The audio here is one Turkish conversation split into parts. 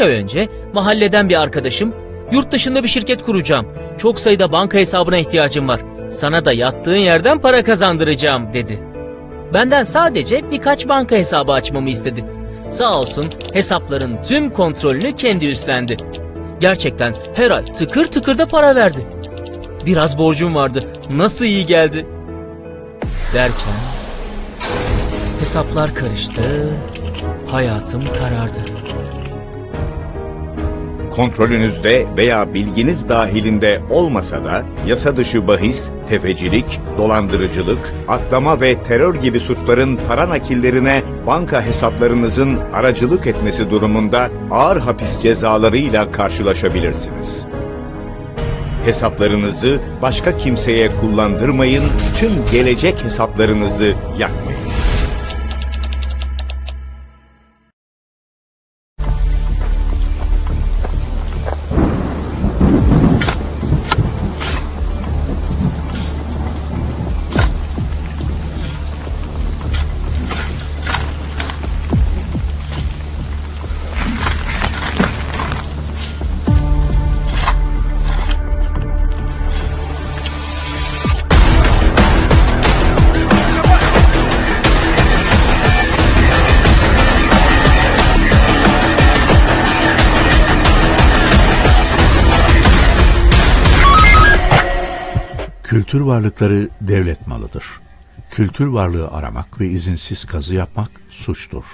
Birkaç ay önce mahalleden bir arkadaşım yurt dışında bir şirket kuracağım. Çok sayıda banka hesabına ihtiyacım var. Sana da yattığın yerden para kazandıracağım dedi. Benden sadece birkaç banka hesabı açmamı istedi. Sağ olsun hesapların tüm kontrolünü kendi üstlendi. Gerçekten her ay tıkır tıkır da para verdi. Biraz borcum vardı. Nasıl iyi geldi. Derken hesaplar karıştı. Hayatım karardı. Kontrolünüzde veya bilginiz dahilinde olmasa da yasa dışı bahis, tefecilik, dolandırıcılık, aklama ve terör gibi suçların para nakillerine banka hesaplarınızın aracılık etmesi durumunda ağır hapis cezalarıyla karşılaşabilirsiniz. Hesaplarınızı başka kimseye kullandırmayın, tüm gelecek hesaplarınızı yakmayın. Kültür varlıkları devlet malıdır. Kültür varlığı aramak ve izinsiz kazı yapmak suçtur.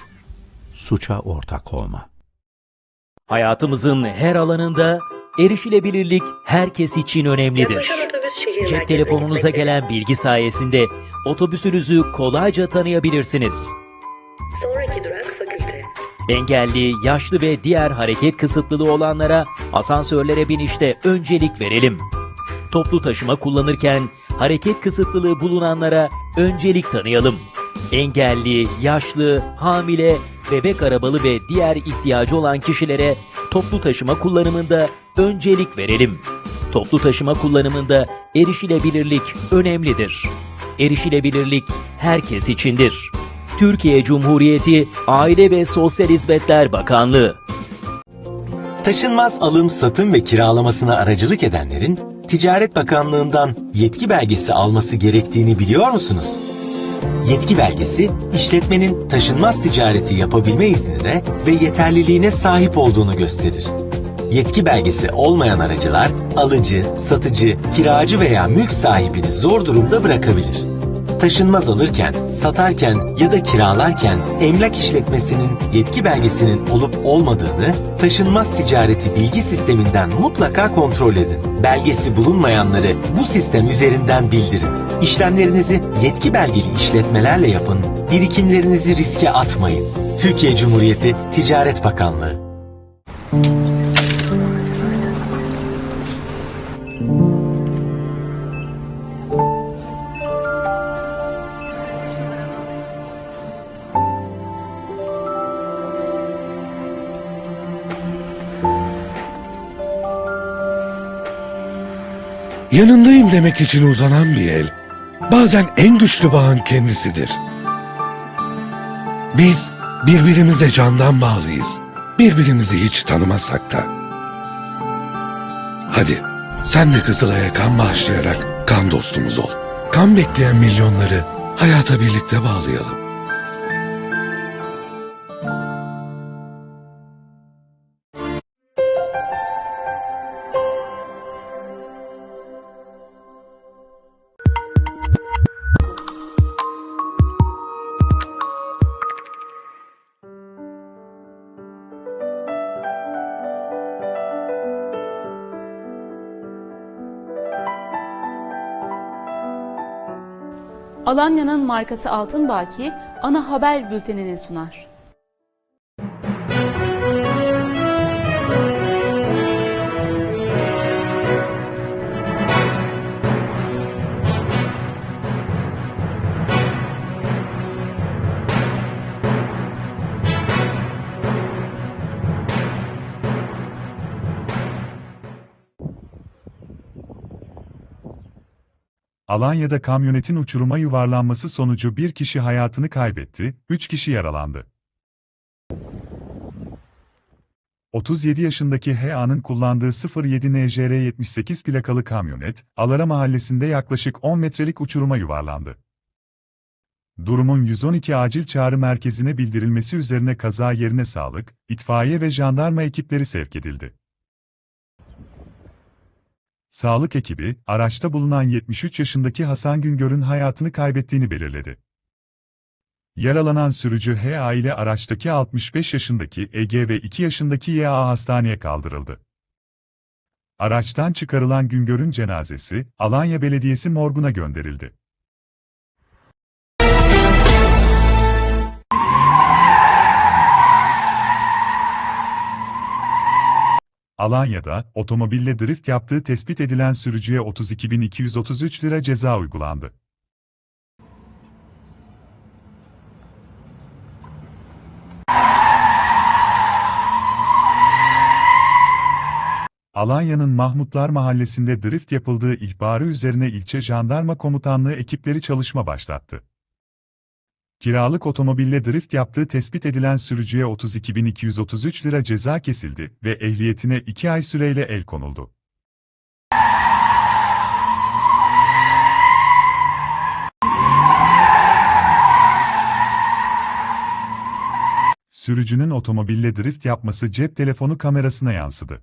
Suça ortak olma. Hayatımızın her alanında erişilebilirlik herkes için önemlidir. Cep telefonunuza gelen bilgi sayesinde otobüsünüzü kolayca tanıyabilirsiniz. Sonraki durak fakülte. Engelli, yaşlı ve diğer hareket kısıtlılığı olanlara asansörlere binişte öncelik verelim. Toplu taşıma kullanırken hareket kısıtlılığı bulunanlara öncelik tanıyalım. Engelli, yaşlı, hamile, bebek arabalı ve diğer ihtiyacı olan kişilere toplu taşıma kullanımında öncelik verelim. Toplu taşıma kullanımında erişilebilirlik önemlidir. Erişilebilirlik herkes içindir. Türkiye Cumhuriyeti Aile ve Sosyal Hizmetler Bakanlığı Taşınmaz alım, satım ve kiralamasına aracılık edenlerin Ticaret Bakanlığı'ndan yetki belgesi alması gerektiğini biliyor musunuz? Yetki belgesi, işletmenin taşınmaz ticareti yapabilme iznine ve yeterliliğine sahip olduğunu gösterir. Yetki belgesi olmayan aracılar, alıcı, satıcı, kiracı veya mülk sahibini zor durumda bırakabilir. Taşınmaz alırken, satarken ya da kiralarken emlak işletmesinin yetki belgesinin olup olmadığını taşınmaz ticareti bilgi sisteminden mutlaka kontrol edin. Belgesi bulunmayanları bu sistem üzerinden bildirin. İşlemlerinizi yetki belgeli işletmelerle yapın, birikimlerinizi riske atmayın. Türkiye Cumhuriyeti Ticaret Bakanlığı Yanındayım demek için uzanan bir el, bazen en güçlü bağın kendisidir. Biz birbirimize candan bağlıyız, birbirimizi hiç tanımasak da. Hadi, sen de Kızılay'a kan bağışlayarak kan dostumuz ol. Kan bekleyen milyonları hayata birlikte bağlayalım. Alanya'nın markası Altın Baki ana haber bültenini sunar. Alanya'da kamyonetin uçuruma yuvarlanması sonucu bir kişi hayatını kaybetti, üç kişi yaralandı. 37 yaşındaki HA'nın kullandığı 07 NJR 78 plakalı kamyonet, Alara mahallesinde yaklaşık 10 metrelik uçuruma yuvarlandı. Durumun 112 acil çağrı merkezine bildirilmesi üzerine kaza yerine sağlık, itfaiye ve jandarma ekipleri sevk edildi. Sağlık ekibi, araçta bulunan 73 yaşındaki Hasan Güngör'ün hayatını kaybettiğini belirledi. Yaralanan sürücü HA ile araçtaki 65 yaşındaki Ege ve 2 yaşındaki YA hastaneye kaldırıldı. Araçtan çıkarılan Güngör'ün cenazesi, Alanya Belediyesi morguna gönderildi. Alanya'da, otomobille drift yaptığı tespit edilen sürücüye 32.233 lira ceza uygulandı. Alanya'nın Mahmutlar Mahallesi'nde drift yapıldığı ihbarı üzerine ilçe jandarma komutanlığı ekipleri çalışma başlattı. Kiralık otomobille drift yaptığı tespit edilen sürücüye 32.233 lira ceza kesildi ve ehliyetine 2 ay süreyle el konuldu. Sürücünün otomobille drift yapması cep telefonu kamerasına yansıdı.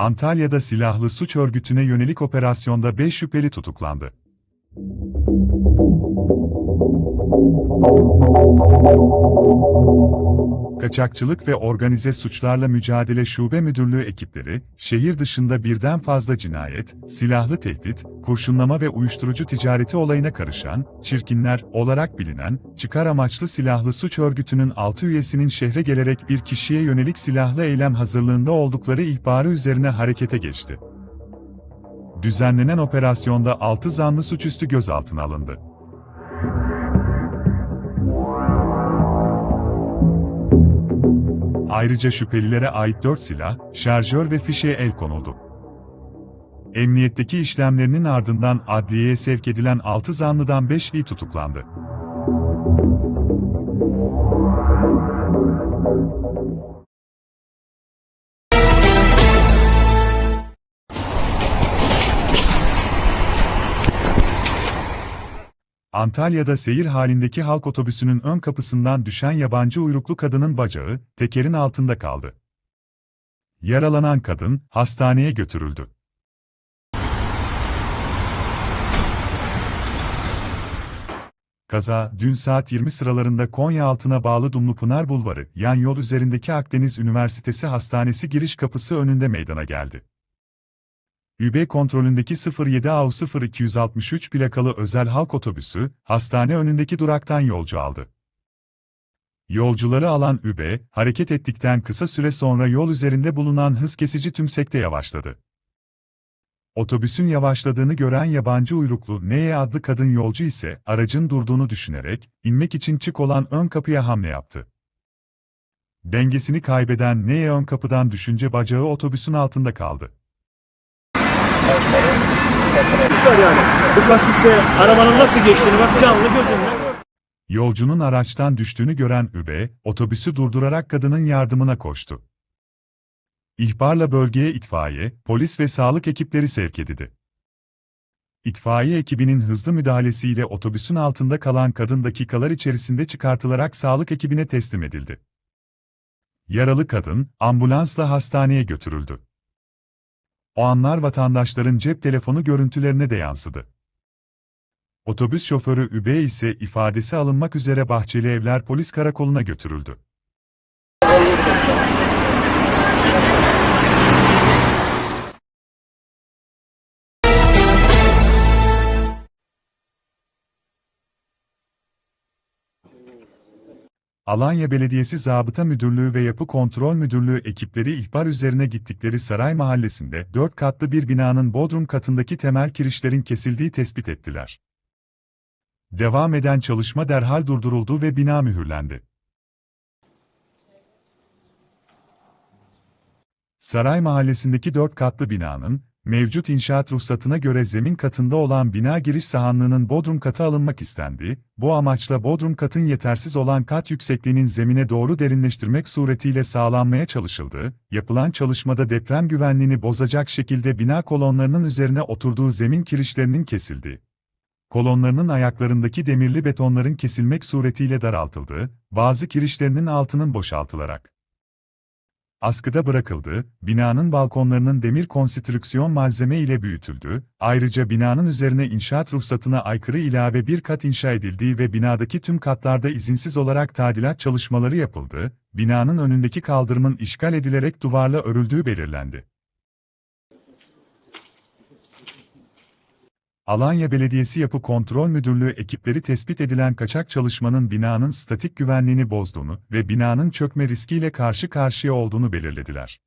Antalya'da silahlı suç örgütüne yönelik operasyonda 5 şüpheli tutuklandı. Kaçakçılık ve Organize Suçlarla Mücadele Şube Müdürlüğü ekipleri, şehir dışında birden fazla cinayet, silahlı tehdit, kurşunlama ve uyuşturucu ticareti olayına karışan, çirkinler olarak bilinen, çıkar amaçlı silahlı suç örgütünün 6 üyesinin şehre gelerek bir kişiye yönelik silahlı eylem hazırlığında oldukları ihbarı üzerine harekete geçti. Düzenlenen operasyonda 6 zanlı suçüstü gözaltına alındı. Ayrıca şüphelilere ait 4 silah, şarjör ve fişeye el konuldu. Emniyetteki işlemlerinin ardından adliyeye sevk edilen 6 zanlıdan 5'i tutuklandı. Antalya'da seyir halindeki halk otobüsünün ön kapısından düşen yabancı uyruklu kadının bacağı, tekerin altında kaldı. Yaralanan kadın, hastaneye götürüldü. Kaza, dün saat 20 sıralarında Konya altına bağlı Dumlupınar Bulvarı, yan yol üzerindeki Akdeniz Üniversitesi Hastanesi giriş kapısı önünde meydana geldi. ÜB kontrolündeki 07 AU 0263 plakalı özel halk otobüsü, hastane önündeki duraktan yolcu aldı. Yolcuları alan ÜB, hareket ettikten kısa süre sonra yol üzerinde bulunan hız kesici tümsekte yavaşladı. Otobüsün yavaşladığını gören yabancı uyruklu Neye adlı kadın yolcu ise aracın durduğunu düşünerek inmek için çık olan ön kapıya hamle yaptı. Dengesini kaybeden Neye ön kapıdan düşünce bacağı otobüsün altında kaldı. Yani. Bu kasiste arabanın nasıl geçtiğini bak canlı gözünle. Yolcunun araçtan düştüğünü gören ÜBE, otobüsü durdurarak kadının yardımına koştu. İhbarla bölgeye itfaiye, polis ve sağlık ekipleri sevk edildi. İtfaiye ekibinin hızlı müdahalesiyle otobüsün altında kalan kadın dakikalar içerisinde çıkartılarak sağlık ekibine teslim edildi. Yaralı kadın, ambulansla hastaneye götürüldü. O anlar vatandaşların cep telefonu görüntülerine de yansıdı. Otobüs şoförü Übe ise ifadesi alınmak üzere Bahçeli Evler Polis Karakolu'na götürüldü. Alanya Belediyesi Zabıta Müdürlüğü ve Yapı Kontrol Müdürlüğü ekipleri ihbar üzerine gittikleri Saray Mahallesi'nde 4 katlı bir binanın bodrum katındaki temel kirişlerin kesildiği tespit ettiler. Devam eden çalışma derhal durduruldu ve bina mühürlendi. Saray Mahallesi'ndeki 4 katlı binanın mevcut inşaat ruhsatına göre zemin katında olan bina giriş sahanlığının bodrum katı alınmak istendi, bu amaçla bodrum katın yetersiz olan kat yüksekliğinin zemine doğru derinleştirmek suretiyle sağlanmaya çalışıldı, yapılan çalışmada deprem güvenliğini bozacak şekilde bina kolonlarının üzerine oturduğu zemin kirişlerinin kesildi. Kolonlarının ayaklarındaki demirli betonların kesilmek suretiyle daraltıldı, bazı kirişlerinin altının boşaltılarak askıda bırakıldı, binanın balkonlarının demir konstrüksiyon malzeme ile büyütüldü, ayrıca binanın üzerine inşaat ruhsatına aykırı ilave bir kat inşa edildiği ve binadaki tüm katlarda izinsiz olarak tadilat çalışmaları yapıldı, binanın önündeki kaldırımın işgal edilerek duvarla örüldüğü belirlendi. Alanya Belediyesi Yapı Kontrol Müdürlüğü ekipleri tespit edilen kaçak çalışmanın binanın statik güvenliğini bozduğunu ve binanın çökme riskiyle karşı karşıya olduğunu belirlediler.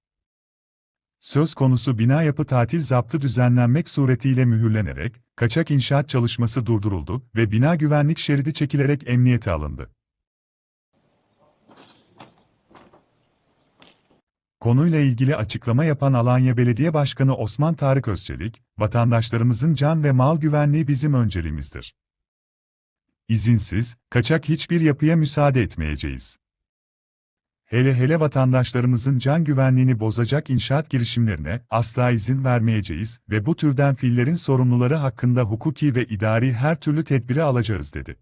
Söz konusu bina yapı tatil zaptı düzenlenmek suretiyle mühürlenerek, kaçak inşaat çalışması durduruldu ve bina güvenlik şeridi çekilerek emniyete alındı. Konuyla ilgili açıklama yapan Alanya Belediye Başkanı Osman Tarık Özçelik, vatandaşlarımızın can ve mal güvenliği bizim önceliğimizdir. İzinsiz, kaçak hiçbir yapıya müsaade etmeyeceğiz. Hele hele vatandaşlarımızın can güvenliğini bozacak inşaat girişimlerine asla izin vermeyeceğiz ve bu türden fiillerin sorumluları hakkında hukuki ve idari her türlü tedbiri alacağız dedi.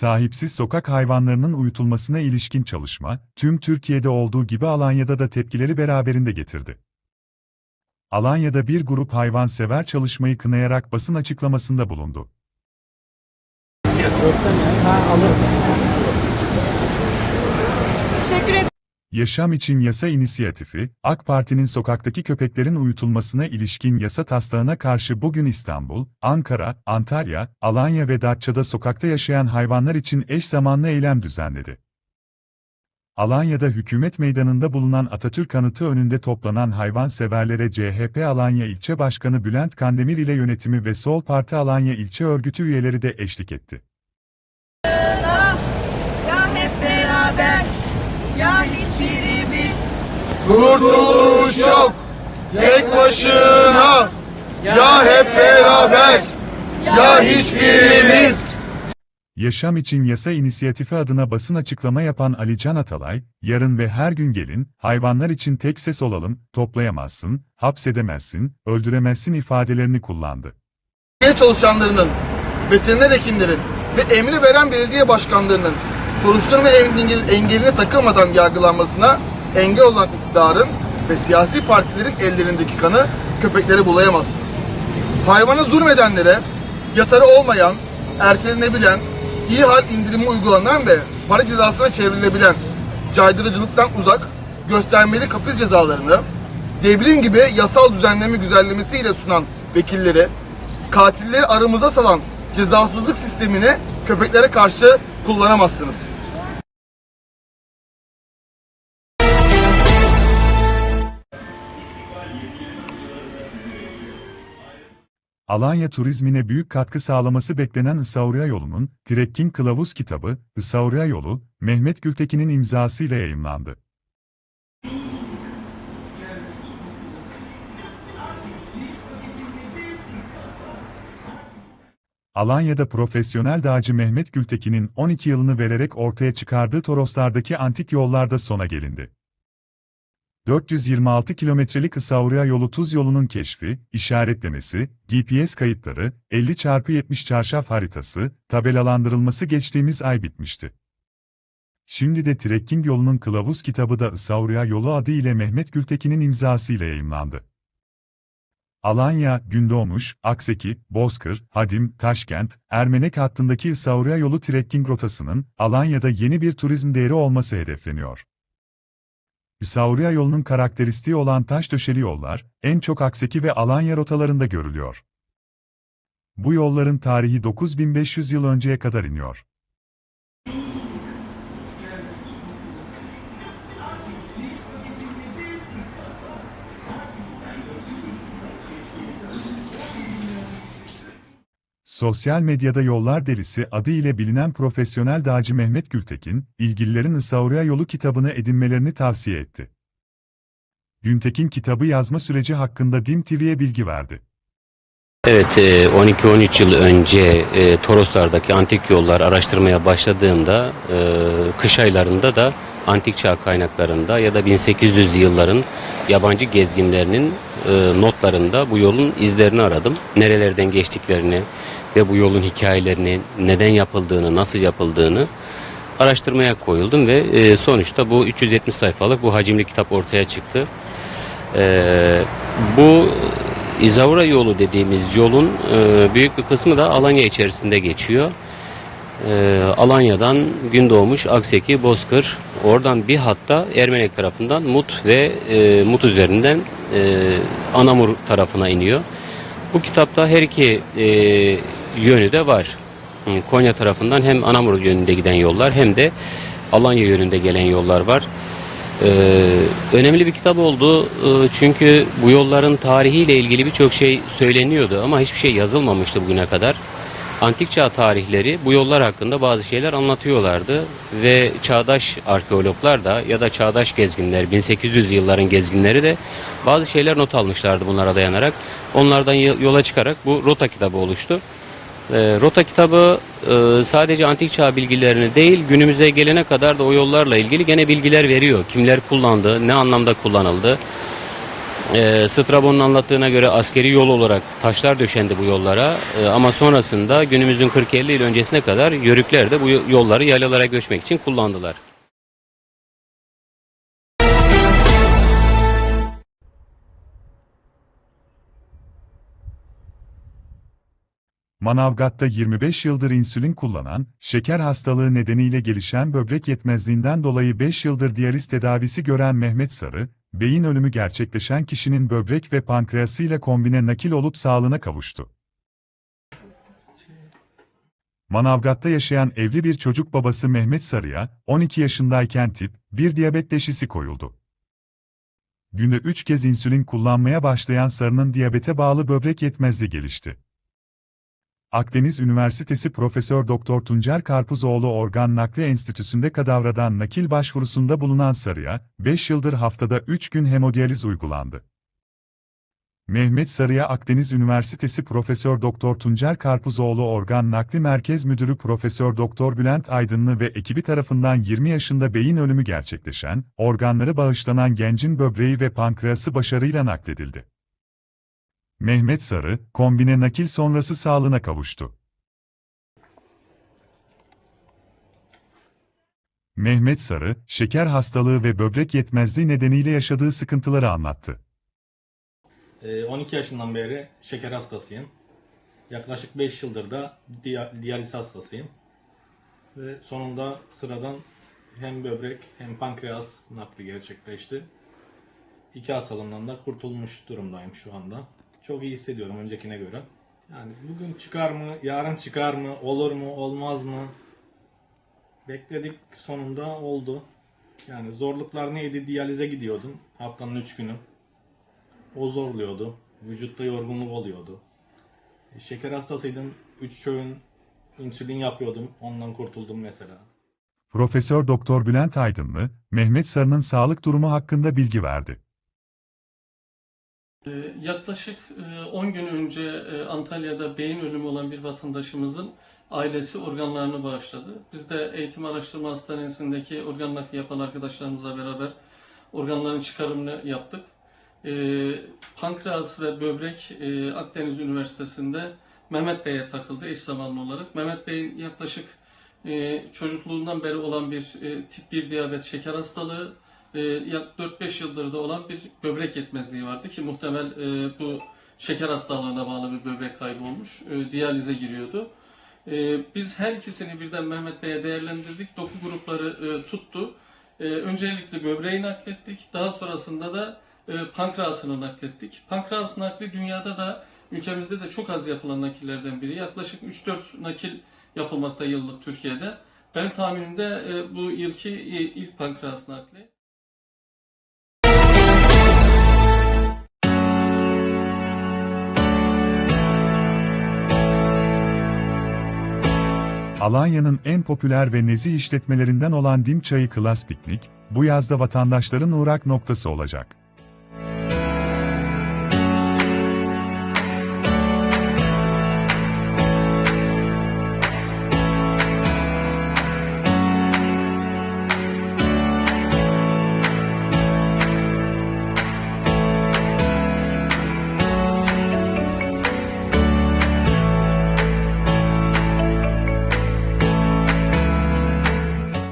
Sahipsiz sokak hayvanlarının uyutulmasına ilişkin çalışma, tüm Türkiye'de olduğu gibi Alanya'da da tepkileri beraberinde getirdi. Alanya'da bir grup hayvansever çalışmayı kınayarak basın açıklamasında bulundu. Teşekkür ederim. Yaşam için Yasa İnisiyatifi, AK Parti'nin sokaktaki köpeklerin uyutulmasına ilişkin yasa taslağına karşı bugün İstanbul, Ankara, Antalya, Alanya ve Datça'da sokakta yaşayan hayvanlar için eş zamanlı eylem düzenledi. Alanya'da hükümet meydanında bulunan Atatürk anıtı önünde toplanan hayvanseverlere CHP Alanya İlçe Başkanı Bülent Kandemir ile yönetimi ve Sol Parti Alanya İlçe Örgütü üyeleri de eşlik etti. Kurtuluş yok tek başına ya hep beraber ya hiçbirimiz. Yaşam için Yasa İnisiyatifi adına basın açıklama yapan Ali Can Atalay, yarın ve her gün gelin, hayvanlar için tek ses olalım, toplayamazsın, hapsedemezsin, öldüremezsin ifadelerini kullandı. Belediye çalışanlarının, veteriner hekimlerin ve emri veren belediye başkanlarının soruşturma engel- engeline takılmadan yargılanmasına engel olan iktidarın ve siyasi partilerin ellerindeki kanı köpekleri bulayamazsınız. Hayvana zulmedenlere yatarı olmayan, ertelenebilen, iyi hal indirimi uygulanan ve para cezasına çevrilebilen caydırıcılıktan uzak, göstermeli kapris cezalarını devrim gibi yasal düzenleme güzellemesiyle sunan vekilleri, katilleri aramıza salan cezasızlık sistemini köpeklere karşı kullanamazsınız. Alanya turizmine büyük katkı sağlaması beklenen Isauriya yolunun, Trekking Kılavuz kitabı, Isauriya yolu, Mehmet Gültekin'in imzasıyla yayımlandı. Alanya'da profesyonel dağcı Mehmet Gültekin'in 12 yılını vererek ortaya çıkardığı Toroslardaki antik yollarda sona gelindi. 426 kilometrelik Isauriya yolu tuz yolunun keşfi, işaretlemesi, GPS kayıtları, 50 x 70 çarşaf haritası, tabelalandırılması geçtiğimiz ay bitmişti. Şimdi de trekking yolunun kılavuz kitabı da Isauriya yolu adı ile Mehmet Gültekin'in imzasıyla yayımlandı. Alanya, Gündoğmuş, Akseki, Bozkır, Hadim, Taşkent, Ermenek hattındaki Isauriya yolu trekking rotasının Alanya'da yeni bir turizm değeri olması hedefleniyor. Isauriya yolunun karakteristiği olan taş döşeli yollar, en çok Akseki ve Alanya rotalarında görülüyor. Bu yolların tarihi 9500 yıl önceye kadar iniyor. Sosyal medyada Yollar Delisi adı ile bilinen profesyonel dağcı Mehmet Gültekin, ilgililerin Isauria Yolu kitabını edinmelerini tavsiye etti. Güntekin kitabı yazma süreci hakkında DİM TV'ye bilgi verdi. Evet, e, 12-13 yıl önce e, Toroslardaki antik yollar araştırmaya başladığımda, e, kış aylarında da antik çağ kaynaklarında ya da 1800 yılların yabancı gezginlerinin e, notlarında bu yolun izlerini aradım. Nerelerden geçtiklerini ve bu yolun hikayelerini, neden yapıldığını, nasıl yapıldığını araştırmaya koyuldum ve e, sonuçta bu 370 sayfalık bu hacimli kitap ortaya çıktı. E, bu İzavra yolu dediğimiz yolun e, büyük bir kısmı da Alanya içerisinde geçiyor. E, Alanya'dan Gündoğmuş, Akseki, Bozkır, oradan bir hatta Ermenek tarafından Mut ve e, Mut üzerinden e, Anamur tarafına iniyor. Bu kitapta her iki e, yönü de var. Konya tarafından hem Anamur yönünde giden yollar hem de Alanya yönünde gelen yollar var. Ee, önemli bir kitap oldu Ee, çünkü bu yolların tarihiyle ilgili birçok şey söyleniyordu ama hiçbir şey yazılmamıştı bugüne kadar. Antik çağ tarihleri bu yollar hakkında bazı şeyler anlatıyorlardı ve çağdaş arkeologlar da ya da çağdaş gezginler 1800 yılların gezginleri de bazı şeyler not almışlardı bunlara dayanarak. Onlardan yola çıkarak bu rota kitabı oluştu. E, rota kitabı e, sadece antik çağ bilgilerini değil günümüze gelene kadar da o yollarla ilgili gene bilgiler veriyor. Kimler kullandı, ne anlamda kullanıldı. E, Strabon'un anlattığına göre askeri yol olarak taşlar döşendi bu yollara E, ama sonrasında günümüzün 40-50 yıl öncesine kadar yörükler de bu yolları yaylalara göçmek için kullandılar. Manavgat'ta 25 yıldır insülin kullanan, şeker hastalığı nedeniyle gelişen böbrek yetmezliğinden dolayı 5 yıldır diyaliz tedavisi gören Mehmet Sarı, beyin ölümü gerçekleşen kişinin böbrek ve pankreasıyla kombine nakil olup sağlığına kavuştu. Manavgat'ta yaşayan evli bir çocuk babası Mehmet Sarı'ya, 12 yaşındayken tip 1 diyabet teşhisi koyuldu. Günde 3 kez insülin kullanmaya başlayan Sarı'nın diyabete bağlı böbrek yetmezliği gelişti. Akdeniz Üniversitesi Profesör Doktor Tuncer Karpuzoğlu Organ Nakli Enstitüsü'nde kadavradan nakil başvurusunda bulunan Sarı'ya, 5 yıldır haftada 3 gün hemodiyaliz uygulandı. Mehmet Sarı'ya Akdeniz Üniversitesi Profesör Doktor Tuncer Karpuzoğlu Organ Nakli Merkez Müdürü Profesör Doktor Bülent Aydınlı ve ekibi tarafından 20 yaşında beyin ölümü gerçekleşen, organları bağışlanan gencin böbreği ve pankreası başarıyla nakledildi. Mehmet Sarı, kombine nakil sonrası sağlığına kavuştu. Mehmet Sarı, şeker hastalığı ve böbrek yetmezliği nedeniyle yaşadığı sıkıntıları anlattı. 12 yaşından beri şeker hastasıyım. Yaklaşık 5 yıldır da diya- diyaliz hastasıyım. Ve sonunda sıradan hem böbrek hem pankreas nakli gerçekleşti. İki hastalığımdan da kurtulmuş durumdayım şu anda. Çok iyi hissediyorum öncekine göre. Yani bugün çıkar mı, yarın çıkar mı, olur mu, olmaz mı? Bekledik sonunda oldu. Yani zorluklar neydi? Diyalize gidiyordum haftanın 3 günü. O zorluyordu. Vücutta yorgunluk oluyordu. Şeker hastasıydım. 3 öğün insülin yapıyordum. Ondan kurtuldum mesela. Profesör Doktor Bülent Aydınlı, Mehmet Sarı'nın sağlık durumu hakkında bilgi verdi. Ee, Yaklaşık e, 10 gün önce e, Antalya'da beyin ölümü olan bir vatandaşımızın ailesi organlarını bağışladı. Biz de Eğitim Araştırma Hastanesi'ndeki organ nakli yapan arkadaşlarımızla beraber organların çıkarımını yaptık. Ee, Pankreas ve böbrek e, Akdeniz Üniversitesi'nde Mehmet Bey'e takıldı eş zamanlı olarak. Mehmet Bey'in yaklaşık e, çocukluğundan beri olan bir e, tip 1 diyabet şeker hastalığı, e, yak 4-5 yıldır da olan bir böbrek yetmezliği vardı ki muhtemel e, bu şeker hastalığına bağlı bir böbrek kaybı olmuş. E, diyalize giriyordu. E, biz her ikisini birden Mehmet Bey'e değerlendirdik. Doku grupları tuttu. Öncelikle böbreği naklettik. Daha sonrasında da pankreasını naklettik. Pankreas nakli dünyada da ülkemizde de çok az yapılan nakillerden biri. Yaklaşık 3-4 nakil yapılmakta yıllık Türkiye'de. Benim tahminimde bu ilki ilk pankreas nakli. Alanya'nın en popüler ve nezih işletmelerinden olan Dim Çayı Klas Piknik, bu yazda vatandaşların uğrak noktası olacak.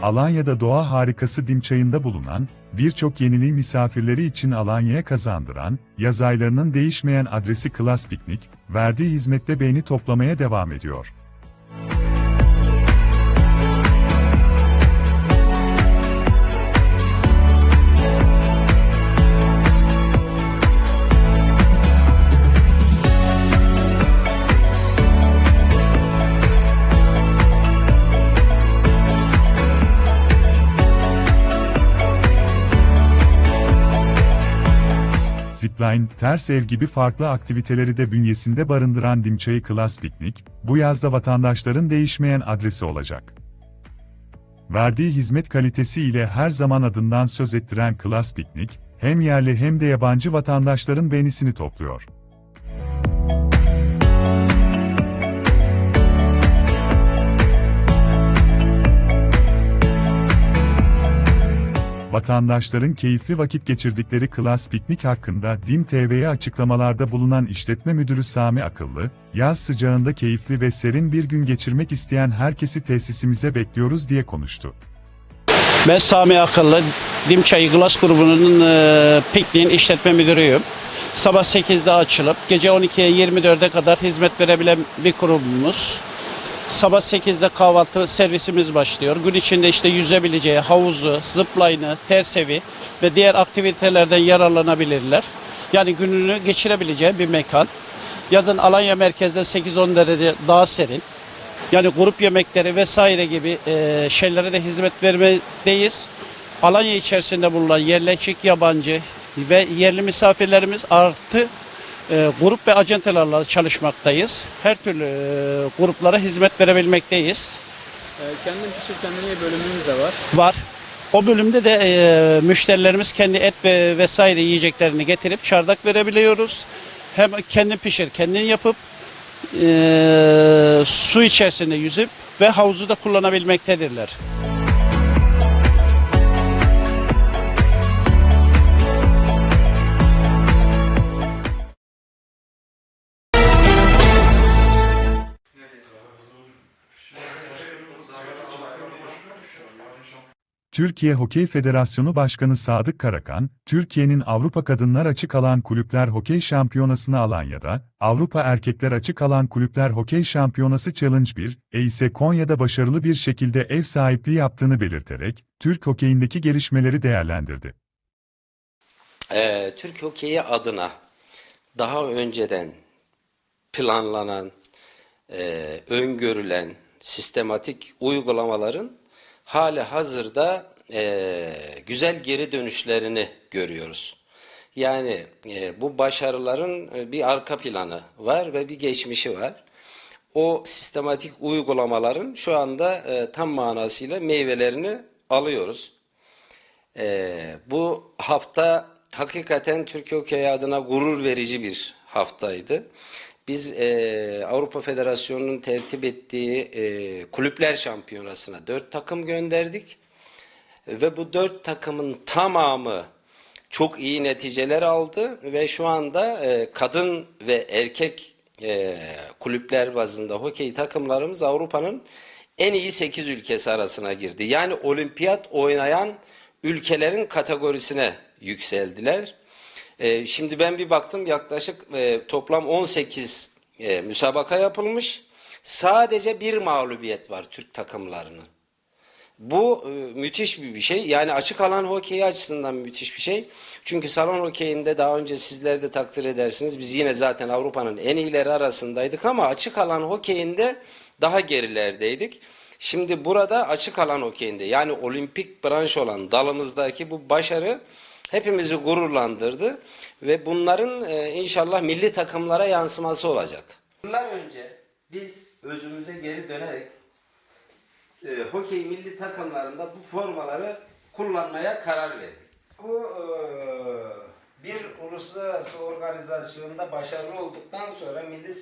Alanya'da doğa harikası Dimçayı'nda bulunan, birçok yeniliği misafirleri için Alanya'ya kazandıran, yaz aylarının değişmeyen adresi Klas Piknik, verdiği hizmette beğeni toplamaya devam ediyor. Zipline, ters ev gibi farklı aktiviteleri de bünyesinde barındıran Dimçayı Klas Piknik, bu yazda vatandaşların değişmeyen adresi olacak. Verdiği hizmet kalitesi ile her zaman adından söz ettiren Klas Piknik, hem yerli hem de yabancı vatandaşların beğenisini topluyor. Vatandaşların keyifli vakit geçirdikleri Klas Piknik hakkında DİM TV'ye açıklamalarda bulunan işletme müdürü Sami Akıllı, yaz sıcağında keyifli ve serin bir gün geçirmek isteyen herkesi tesisimize bekliyoruz diye konuştu. Ben Sami Akıllı, Dimçayı Glass grubunun e, pikniğin işletme müdürüyüm. Sabah 8'de açılıp gece 12'ye 24'e kadar hizmet verebilen bir kurumumuz. Sabah 8'de kahvaltı servisimiz başlıyor. Gün içinde işte yüzebileceği havuzu, zipline'ı, tersevi ve diğer aktivitelerden yararlanabilirler. Yani gününü geçirebileceği bir mekan. Yazın Alanya merkezde 8-10 derece daha serin. Yani grup yemekleri vesaire gibi e, şeylere de hizmet vermedeyiz. Alanya içerisinde bulunan yerleşik yabancı ve yerli misafirlerimiz artı e, grup ve acentelerle çalışmaktayız. Her türlü e, gruplara hizmet verebilmekteyiz. Kendin pişir kendine ye bölümümüz de var. Var. O bölümde de e, müşterilerimiz kendi et ve vesaire yiyeceklerini getirip çardak verebiliyoruz. Hem kendin pişir, kendin yapıp e, su içerisinde yüzüp ve havuzu da kullanabilmektedirler. Türkiye Hokey Federasyonu Başkanı Sadık Karakan, Türkiye'nin Avrupa Kadınlar Açık Alan Kulüpler Hokey Şampiyonası'nı Alanya'da, Avrupa Erkekler Açık Alan Kulüpler Hokey Şampiyonası Challenge 1, e ise Konya'da başarılı bir şekilde ev sahipliği yaptığını belirterek, Türk hokeyindeki gelişmeleri değerlendirdi. Ee, Türk hokeyi adına daha önceden planlanan, e, öngörülen sistematik uygulamaların hali hazırda e, güzel geri dönüşlerini görüyoruz. Yani e, bu başarıların e, bir arka planı var ve bir geçmişi var. O sistematik uygulamaların şu anda e, tam manasıyla meyvelerini alıyoruz. E, bu hafta hakikaten Türkiye Hokeyi adına gurur verici bir haftaydı. Biz e, Avrupa Federasyonu'nun tertip ettiği e, kulüpler şampiyonasına dört takım gönderdik. Ve bu dört takımın tamamı çok iyi neticeler aldı ve şu anda e, kadın ve erkek e, kulüpler bazında hokey takımlarımız Avrupa'nın en iyi 8 ülkesi arasına girdi. Yani olimpiyat oynayan ülkelerin kategorisine yükseldiler. E, şimdi ben bir baktım yaklaşık e, toplam 18 e, müsabaka yapılmış. Sadece bir mağlubiyet var Türk takımlarının. Bu e, müthiş bir şey. Yani açık alan hokeyi açısından müthiş bir şey. Çünkü salon hokeyinde daha önce sizler de takdir edersiniz. Biz yine zaten Avrupa'nın en iyileri arasındaydık ama açık alan hokeyinde daha gerilerdeydik. Şimdi burada açık alan hokeyinde yani olimpik branş olan dalımızdaki bu başarı hepimizi gururlandırdı ve bunların e, inşallah milli takımlara yansıması olacak. Yıllar önce biz özümüze geri dönerek e, hokey milli takımlarında bu formaları kullanmaya karar verdik. Bu e, bir uluslararası organizasyonda başarılı olduktan sonra milli